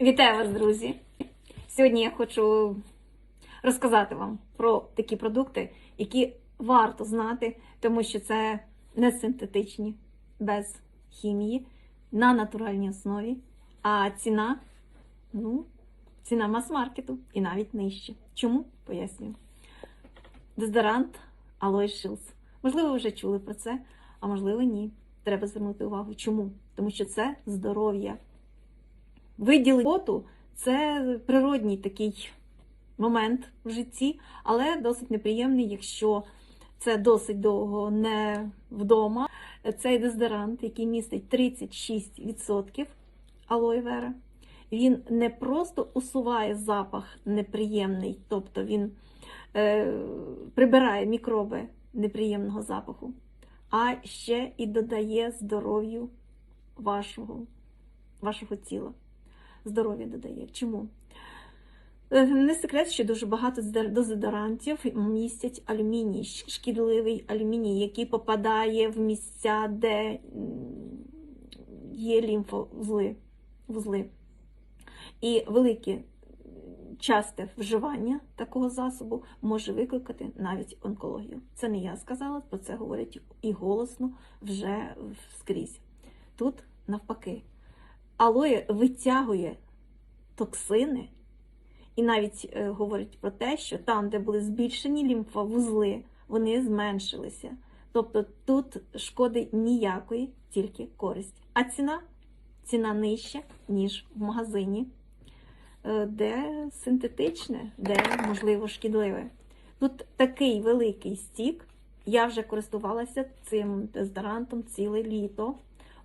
Вітаю вас, друзі! Сьогодні я хочу розказати вам про такі продукти, які варто знати, тому що це не синтетичні, без хімії, на натуральній основі, а ціна, ну, ціна мас-маркету і навіть нижче. Чому? Пояснюю. Дезодорант Aloe Shields. Можливо, ви вже чули про це, а можливо, ні. Треба звернути увагу. Чому? Тому що це здоров'я. Виділити поту це природній такий момент в житті, але досить неприємний, якщо це досить довго не вдома. Цей дезодорант, який містить 36% алої вера, він не просто усуває запах неприємний, тобто він е, прибирає мікроби неприємного запаху, а ще і додає здоров'ю вашого, вашого тіла здоров'я додає. Чому? Е, Не секрет, що дуже багато дезодорантів містять алюміній, шкідливий алюміній, який попадає в місця, де є лімфовузли. вузли. І велике часте вживання такого засобу може викликати навіть онкологію. Це не я сказала, про це говорять і голосно вже скрізь. Тут навпаки. Алоє витягує токсини, і навіть е, говорить про те, що там, де були збільшені лімфовузли, вони зменшилися. Тобто тут шкоди ніякої, тільки користь. А ціна? Ціна нижча, ніж в магазині, е, де синтетичне, де, можливо, шкідливе. Тут такий великий стік. Я вже користувалася цим дезодорантом ціле літо.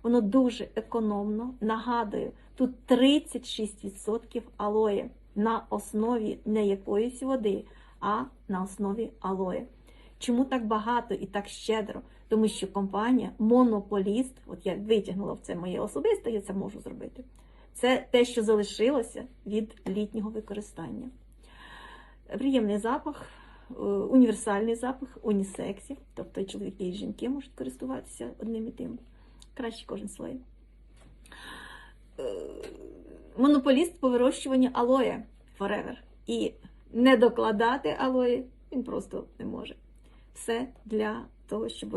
Воно дуже економно. Нагадую, тут 36% алоє на основі не якоїсь води, а на основі алоє. Чому так багато і так щедро? Тому що компанія монополіст, от я витягнула в це моє особисте, я це можу зробити. Це те, що залишилося від літнього використання. Приємний запах, е, універсальний запах унісексів, тобто чоловіки і жінки можуть користуватися одним і тим краще кожен слой. Е, Монополіст по вирощуванню алоє Forever. І не докладати алої він просто не може. Все для того, щоб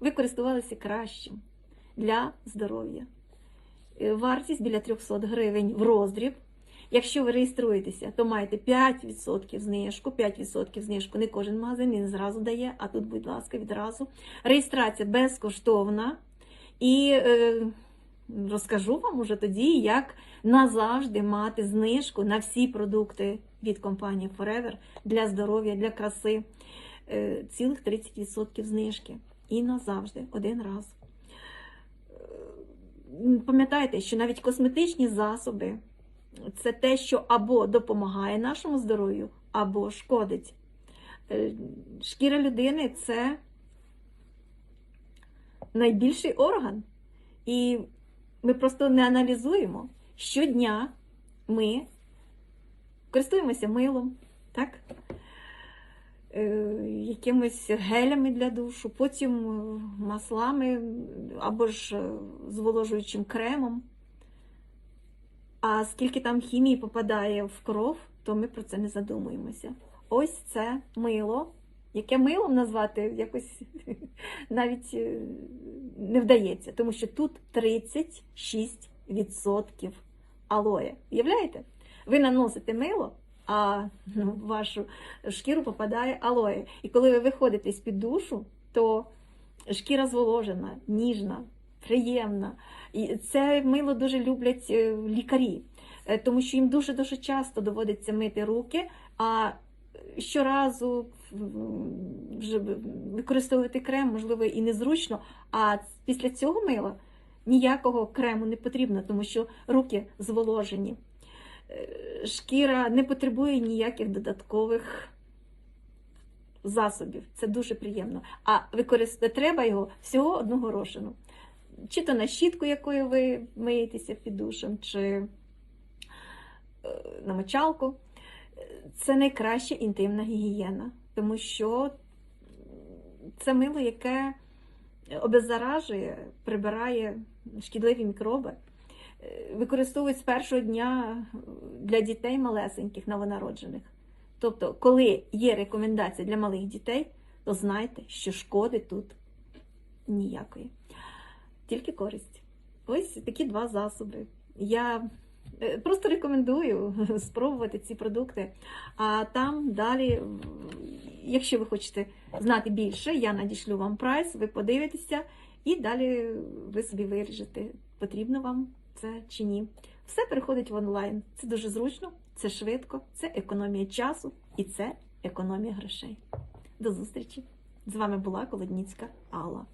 ви користувалися кращим для здоров'я. Е, Вартість біля 300 гривень в роздріб. Якщо ви реєструєтеся, то маєте 5% знижку. 5% знижку не кожен магазин він зразу дає, а тут, будь ласка, відразу. Реєстрація безкоштовна. І е, розкажу вам уже тоді, як назавжди мати знижку на всі продукти від компанії Forever для здоров'я, для краси. Е, цілих 30% знижки. І назавжди, один раз. Е, Пам'ятайте, що навіть косметичні засоби це те, що або допомагає нашому здоров'ю, або шкодить. Е, Шкіра людини це найбільший орган. І ми просто не аналізуємо. Щодня ми користуємося милом, так? Е, якимись гелями для душу, потім маслами або ж зволожуючим кремом. А скільки там хімії попадає в кров, то ми про це не задумуємося. Ось це мило, яке милом назвати якось навіть е, не вдається, тому що тут 36% алоє. Уявляєте? Ви наносите мило, а в вашу шкіру попадає алоє. І коли ви виходите з-під душу, то шкіра зволожена, ніжна, приємна. І це мило дуже люблять е, лікарі, е, тому що їм дуже-дуже часто доводиться мити руки, а щоразу вже використовувати крем, можливо, і незручно. А після цього мила ніякого крему не потрібно, тому що руки зволожені. Е, Шкіра не потребує ніяких додаткових засобів. Це дуже приємно. А використати треба його всього одного розчину чи то на щітку, якою ви миєтеся під душем, чи е, на мочалку. Це найкраща інтимна гігієна, тому що це мило, яке обеззаражує, прибирає шкідливі мікроби. е, використовують з першого дня для дітей малесеньких, новонароджених. Тобто, коли є рекомендація для малих дітей, то знайте, що шкоди тут ніякої. Тільки користь. Ось такі два засоби. Я е, просто рекомендую спробувати ці продукти. А там далі, якщо ви хочете знати більше, я надішлю вам прайс, ви подивитеся, і далі ви собі вирішите, потрібно вам це чи ні. Все переходить в онлайн. Це дуже зручно, це швидко, це економія часу і це економія грошей. До зустрічі! З вами була Колодніцька Алла.